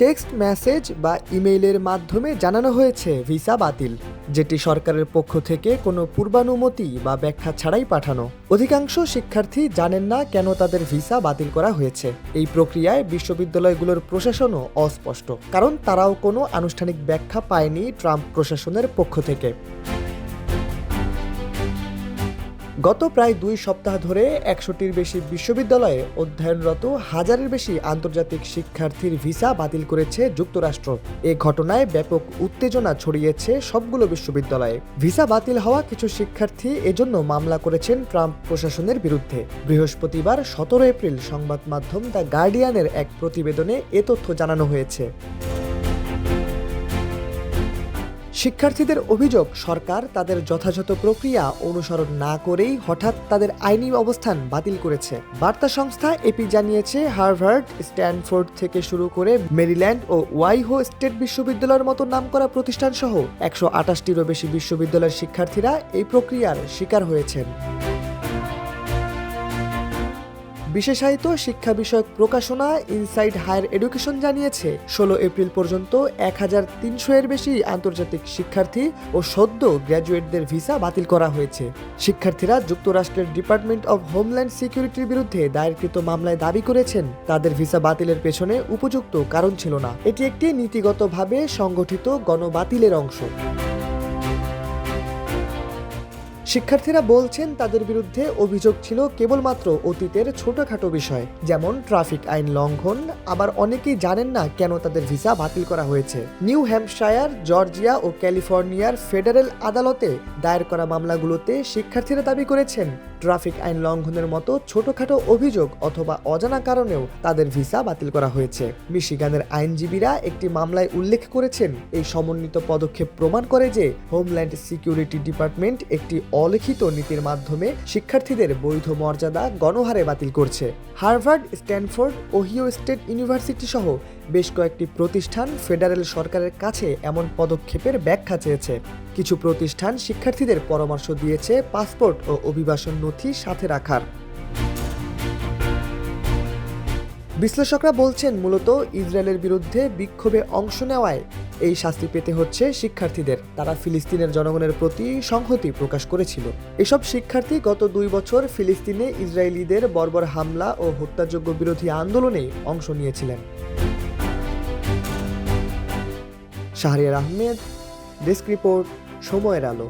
Text, message বা ইমেইলের মাধ্যমে জানানো হয়েছে ভিসা বাতিল, যেটি সরকারের পক্ষ থেকে কোনো পূর্বানুমতি বা ব্যাখ্যা ছাড়াই পাঠানো। অধিকাংশ শিক্ষার্থী জানেন না কেন তাদের ভিসা বাতিল করা হয়েছে। এই প্রক্রিয়ায় বিশ্ববিদ্যালয়গুলোর প্রশাসনও অস্পষ্ট, কারণ তারাও কোনো আনুষ্ঠানিক ব্যাখ্যা পায়নি ট্রাম্প প্রশাসনের পক্ষ থেকে। গত প্রায় দুই সপ্তাহ ধরে একশোটির বেশি বিশ্ববিদ্যালয়ে অধ্যয়নরত হাজারের বেশি আন্তর্জাতিক শিক্ষার্থীর ভিসা বাতিল করেছে যুক্তরাষ্ট্র। এ ঘটনায় ব্যাপক উত্তেজনা ছড়িয়েছে সবগুলো বিশ্ববিদ্যালয়ে। ভিসা বাতিল হওয়া কিছু শিক্ষার্থী এজন্য মামলা করেছেন ট্রাম্প প্রশাসনের বিরুদ্ধে। বৃহস্পতিবার সতেরো এপ্রিল সংবাদ মাধ্যম দ্য গার্ডিয়ানের এক প্রতিবেদনে এ তথ্য জানানো হয়েছে। শিক্ষার্থীদের অভিযোগ, সরকার তাদের যথাযথ প্রক্রিয়া অনুসরণ না করেই হঠাৎ তাদের আইনি অবস্থান বাতিল করেছে। বার্তা সংস্থা এপি জানিয়েছে, হার্ভার্ড, স্ট্যানফোর্ড থেকে শুরু করে মেরিল্যান্ড ও ওয়াইহো স্টেট বিশ্ববিদ্যালয়ের মতো নামকরা প্রতিষ্ঠান সহ একশো আটাশটিরও বেশি বিশ্ববিদ্যালয়ের শিক্ষার্থীরা এই প্রক্রিয়ার শিকার হয়েছেন। বিশেষায়িত শিক্ষা বিষয়ক প্রকাশনা ইনসাইড হায়ার এডুকেশন জানিয়েছে। ষোলো এপ্রিল পর্যন্ত এক হাজার তিনশো এর বেশি আন্তর্জাতিক শিক্ষার্থী ও সদ্য গ্র্যাজুয়েটদের ভিসা বাতিল করা হয়েছে। শিক্ষার্থীরা যুক্তরাষ্ট্রের ডিপার্টমেন্ট অব হোমল্যান্ড সিকিউরিটির বিরুদ্ধে দায়েরকৃত মামলায় দাবি করেছেন। তাদের ভিসা বাতিলের পেছনে উপযুক্ত কারণ ছিল না। এটি একটি নীতিগতভাবে সংগঠিত গণবাতিলের অংশ। শিক্ষার্থীরা বলছেন তাদের বিরুদ্ধে অভিযোগ ছিল কেবলমাত্র অতীতের ছোটখাটো বিষয়, যেমন ট্রাফিক আইন লঙ্ঘন। আবার অনেকেই জানেন না কেন তাদের ভিসা বাতিল করা হয়েছে। নিউ হ্যাম্পশায়ার, জর্জিয়া ও ক্যালিফোর্নিয়ার ফেডারেল আদালতে দায়ের করা মামলাগুলোতে শিক্ষার্থীরা দাবি করেছেন, ট্রাফিক আইন লঙ্ঘনের মতো ছোটখাটো অভিযোগ অথবা অজানা কারণেও তাদের ভিসা বাতিল করা হয়েছে। মিশিগানের আইনজীবীরা একটি মামলায় উল্লেখ করেছেন, এই সমন্বিত পদক্ষেপ প্রমাণ করে যে, হোমল্যান্ড সিকিউরিটি ডিপার্টমেন্ট একটি অলিখিত নীতির মাধ্যমে শিক্ষার্থীদের বৈধ মর্যাদা গণহারে বাতিল করছে। Harvard, Stanford, Ohio State University সহ বেশ কয়েকটি প্রতিষ্ঠান ফেডারেল সরকারের কাছে এমন পদক্ষেপের ব্যাখ্যা চেয়েছে। কিছু প্রতিষ্ঠান শিক্ষার্থীদের পরামর্শ দিয়েছে পাসপোর্ট ও অভিবাসন নথি সাথে রাখার। বিশ্লেষকরা বলছেন মূলত ইসরায়েলের বিরুদ্ধে বিক্ষোভে অংশ নেওয়ায় এই শাস্তি পেতে হচ্ছে শিক্ষার্থীদের। তারা ফিলিস্তিনের জনগণের প্রতি সংহতি প্রকাশ করেছিল। এসব শিক্ষার্থী গত দুই বছর ফিলিস্তিনে ইসরায়েলিদের বর্বর হামলা ও হত্যাযোগ্য বিরোধী আন্দোলনে অংশ নিয়েছিলেন। শাহরিয়ার আহমেদ, ডেস্ক রিপোর্ট, সময়ের আলো।